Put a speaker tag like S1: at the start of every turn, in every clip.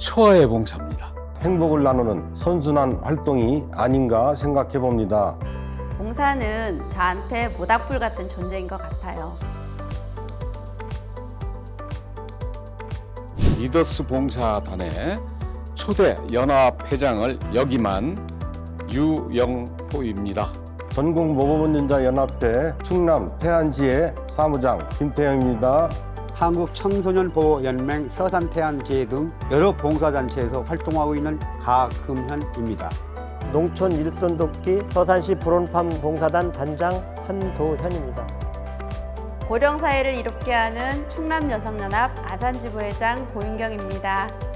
S1: 초아의 봉사입니다.
S2: 행복을 나누는 선순환 활동이 아닌가 생각해 봅니다.
S3: 봉사는 저한테 모닥불 같은 존재인 것 같아요.
S1: 리더스 봉사단의 초대 연합 회장을 역임한 유영호입니다.
S2: 전국 모범원인자 연합회 충남 태안지의 사무장 김태영입니다.
S4: 한국 청소년 보호 연맹 서산 태안지회 등 여러 봉사단체에서 활동하고 있는 가금현입니다.
S5: 농촌 일손 돕기 서산시 불온팜 봉사단 단장 한도현입니다.
S3: 고령사회를 이롭게 하는 충남여성연합 아산지부회장 고윤경입니다.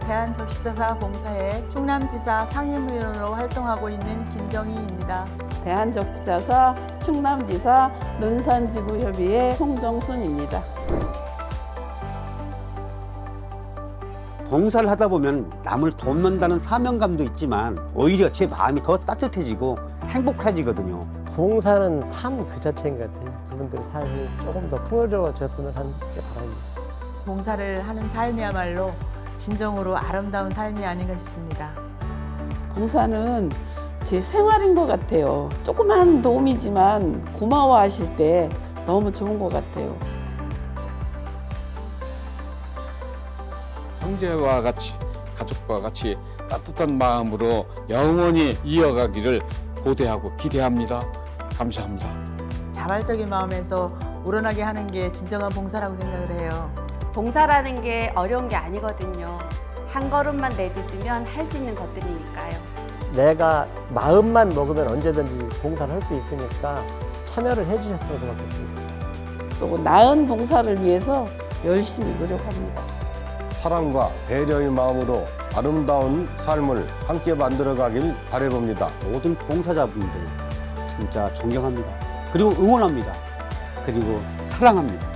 S6: 대한적시자사 봉사회 충남지사 상임위원으로 활동하고 있는 김경희입니다.
S7: 대한적자사 충남지사 른산지구협의회 송정순입니다.
S4: 봉사를 하다 보면 남을 돕는다는 사명감도 있지만 오히려 제 마음이 더 따뜻해지고 행복해지거든요.
S5: 봉사는 삶 그 자체인 것 같아요. 저분들의 삶이 조금 더 풍요로워졌으면 하는 게 바랍니다.
S6: 봉사를 하는 삶이야말로 진정으로 아름다운 삶이 아닌가 싶습니다.
S7: 봉사는 제 생활인 것 같아요. 조그만 도움이지만 고마워하실 때 너무 좋은 것 같아요.
S1: 형제와 같이 가족과 같이 따뜻한 마음으로 영원히 이어가기를 고대하고 기대합니다. 감사합니다.
S6: 자발적인 마음에서 우러나게 하는 게 진정한 봉사라고 생각을 해요.
S3: 봉사라는 게 어려운 게 아니거든요. 한 걸음만 내딛으면 할 수 있는 것들이니까요.
S5: 내가 마음만 먹으면 언제든지 봉사를 할 수 있으니까 참여를 해주셨으면 고맙겠습니다.
S7: 또 나은 봉사를 위해서 열심히 노력합니다.
S2: 사랑과 배려의 마음으로 아름다운 삶을 함께 만들어가길 바라봅니다.
S4: 모든 봉사자분들 진짜 존경합니다. 그리고 응원합니다. 그리고 사랑합니다.